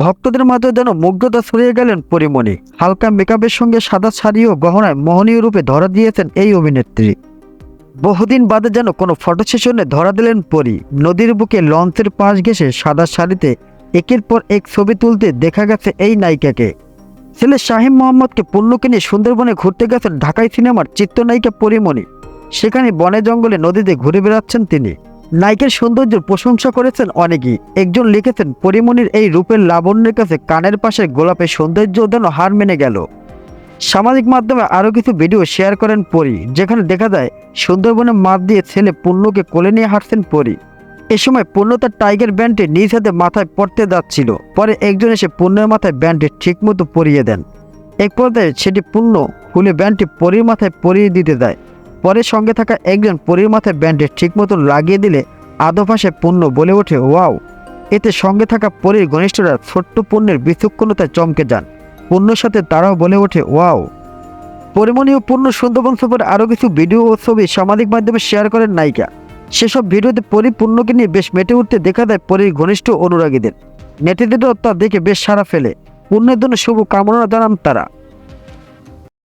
ভক্তদের মাঝে যেন মুগ্ধতা ছড়িয়ে গেলেন পরিমণি। হালকা মেকআপের সঙ্গে সাদা শাড়ি ও গহনায় মোহনীয় রূপে ধরা দিয়েছেন এই অভিনেত্রী। বহুদিন বাদে যেন কোনো ফটো সেশনে ধরা দিলেন পরি। নদীর বুকে লঞ্চের পাশ ঘেঁষে সাদা শাড়িতে একের পর এক ছবি তুলতে দেখা গেছে এই নায়িকাকে। ছেলে শাহিম মোহাম্মদকে পুণ্যকে নিয়ে সুন্দরবনে ঘুরতে গেছেন ঢাকাই সিনেমার চিত্রনায়িকা পরিমণি। সেখানে বনে জঙ্গলে নদীতে ঘুরে বেড়াচ্ছেন তিনি। নায়িকার সৌন্দর্যের প্রশংসা করেছেন অনেকেই। একজন লিখেছেন, পরিমণির এই রূপের লাবণ্যের কাছে কানের পাশে গোলাপের সৌন্দর্য যেন হার মেনে গেল। সামাজিক মাধ্যমে আরও কিছু ভিডিও শেয়ার করেন পরি, যেখানে দেখা যায় সুন্দরবনে মাঠ দিয়ে ছেলে পুণ্যকে কোলে নিয়ে হাঁটছেন পরি। এ সময় পূর্ণ তার টাইগার ব্যান্ডটি নিজ হাতে মাথায় পড়তে যাচ্ছিল। পরে একজন এসে পূর্ণের মাথায় ব্যান্ডটি ঠিকমতো পরিয়ে দেন। এক পর্যায়ে সেটি পূর্ণ খুলে ব্যান্ডটি পরীর মাথায় পরিয়ে দিতে দেয় পরে সঙ্গে থাকা একজন পরীর মাথায় ব্যান্ডটি ঠিকমতো লাগিয়ে দিলে আদো ভাষায় পূর্ণ বলে ওঠে, ওয়াও। এতে সঙ্গে থাকা পরীর ঘনিষ্ঠরা ছোট্ট পণ্যের বিচক্ষণতায় চমকে যান। পূর্ণর সাথে তারাও বলে ওঠে, ওয়াও। পরিমণি ও পূর্ণ সুন্দরবন সফরে আরও কিছু ভিডিও ও ছবি সামাজিক মাধ্যমে শেয়ার করেন নায়িকা। সেসব ভিডিওতে পরিপূর্ণকে নিয়ে বেশ মেটে উঠতে দেখা দেয় পরীর ঘনিষ্ঠ অনুরাগীদের। নেটিদেরও তা দেখে বেশ সারা ফেলে। পূর্ণের জন্য শুভ কামনা জানান তারা।